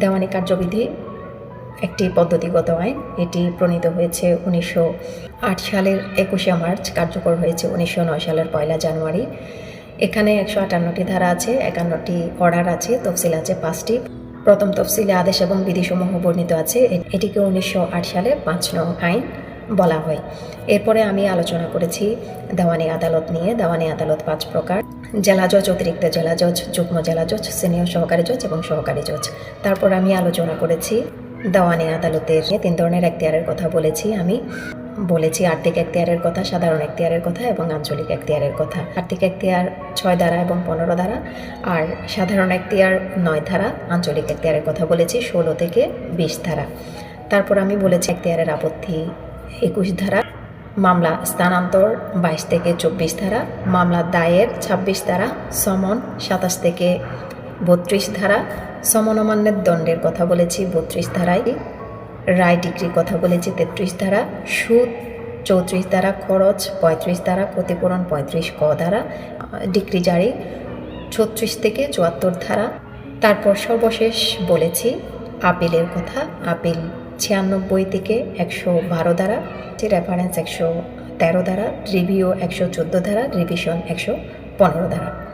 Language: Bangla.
দেওয়ানি কার্যবিধি একটি পদ্ধতিগত আইন এটি প্রণীত হয়েছে উনিশশো আট সালের একুশে মার্চ, কার্যকর হয়েছে উনিশশো নয় সালের পয়লা জানুয়ারি। এখানে একশো আটান্নটি ধারা আছে, একান্নটি অর্ডার আছে, তফসিল আছে পাঁচটি। প্রথম তফসিলে আদেশ এবং বিধিসমূহ বর্ণিত আছে। এটিকে উনিশশো আট সালে পাঁচ নং আইন। বলা হয়। এরপরে আমি আলোচনা করেছি দেওয়ানি আদালত নিয়ে। দেওয়ানি আদালত পাঁচ প্রকার। জেলা জজ, অতিরিক্ত জেলা জজ, যুগ্ম জেলা জজ, সিনিয়র সহকারী জজ এবং সহকারী জজ। তারপর আমি আলোচনা করেছি দেওয়ানি আদালতের তিন ধরনের এখতিয়ারের কথা বলেছি আমি। বলেছি আর্থিক এখতিয়ারের কথা, সাধারণ এখতিয়ারের কথা এবং আঞ্চলিক এখতিয়ারের কথা। আর্থিক এখতিয়ার ছয় ধারা এবং পনেরো ধারা। আর সাধারণ এখতিয়ার নয় ধারা, আঞ্চলিক এখতিয়ারের কথা বলেছি ষোলো থেকে বিশ ধারা। তারপর আমি বলেছি এখতিয়ারের আপত্তি একুশ ধারা, মামলা স্থানান্তর বাইশ থেকে চব্বিশ ধারা, মামলা দায়ের ছাব্বিশ ধারা, সমন সাতাশ থেকে বত্রিশ ধারা সমন অমান্যের দণ্ডের কথা বলেছি বত্রিশ ধারায়, রায় ডিগ্রির কথা বলেছি তেত্রিশ ধারা, সুদ চৌত্রিশ ধারা, খরচ পঁয়ত্রিশ ধারা, ক্ষতিপূরণ পঁয়ত্রিশ ক ধারা, ডিগ্রি জারি ছত্রিশ থেকে চুয়াত্তর ধারা। তারপর সর্বশেষ বলেছি, আপিলের কথা, আপিল ছিয়ানব্বই থেকে একশো বারো দ্বারা রেফারেন্স একশো তেরো দ্বারা রিভিউ একশো চোদ্দ ধারা রিভিশন একশো পনেরো ধারা।